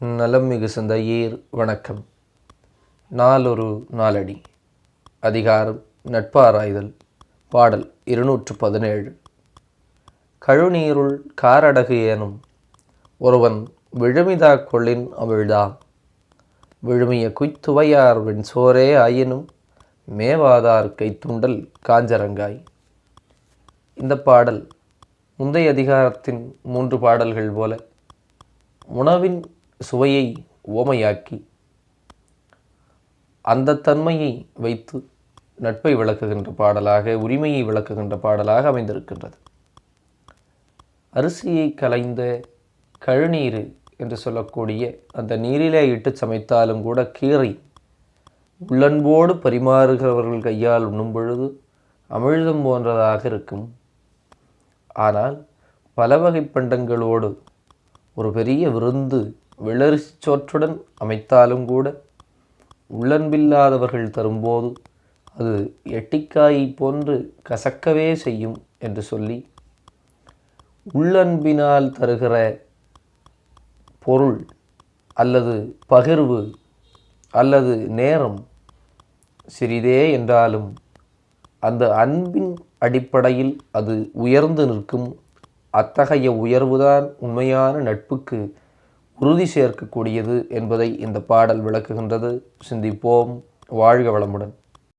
நலம் மிகு சிந்தையீர் வணக்கம். நாளொரு நாளடி. அதிகாரம் நட்பாராய்தல் பாடல் இருநூற்று பதினேழு கழுநீருள் காரடகு ஏனும் ஒருவன் விழுமிதா கொள்ளின் அவிழ்தாம் விழுமிய குய்த்துவையார் வெண்சோரே ஆயினும் மேவாதார் கைத்துண்டல் காஞ்சரங்காய். இந்த பாடல் முந்தைய அதிகாரத்தின் மூன்று பாடல்கள் போல உணவின் சுவையை ஓமையாக்கி அந்த தன்மையை வைத்து நட்பை விளக்குகின்ற பாடலாக உரிமையை விளக்குகின்ற பாடலாக அமைந்திருக்கின்றது. அரிசியை கலைந்த கழுநீர் என்று சொல்லக்கூடிய அந்த நீரிலே இட்டு சமைத்தாலும் கூட கீரை உள்ளன்போடு பரிமாறுகிறவர்கள் கையால் உண்ணும் பொழுது அமிழ்தம் போன்றதாக இருக்கும். ஆனால் பல வகை பண்டங்களோடு ஒரு பெரிய விருந்து வெள்ளரிசி சோற்றுடன் அமைத்தாலும் கூட உள்ளன்பில்லாதவர்கள் தரும்போது அது எட்டிக்காயை போன்று கசக்கவே செய்யும் என்று சொல்லி உள்ளன்பினால் தருகிற பொருள் அல்லது பகிர்வு அல்லது நேரம் சிறிதே என்றாலும் அந்த அன்பின் அடிப்படையில் அது உயர்ந்து நிற்கும் அத்தகைய உயர்வுதான் உண்மையான நட்புக்கு உறுதி சேர்க்கக்கூடியது என்பதை இந்த பாடல் விளக்குகின்றது. சிந்திப்போம். வாழ்க வளமுடன்.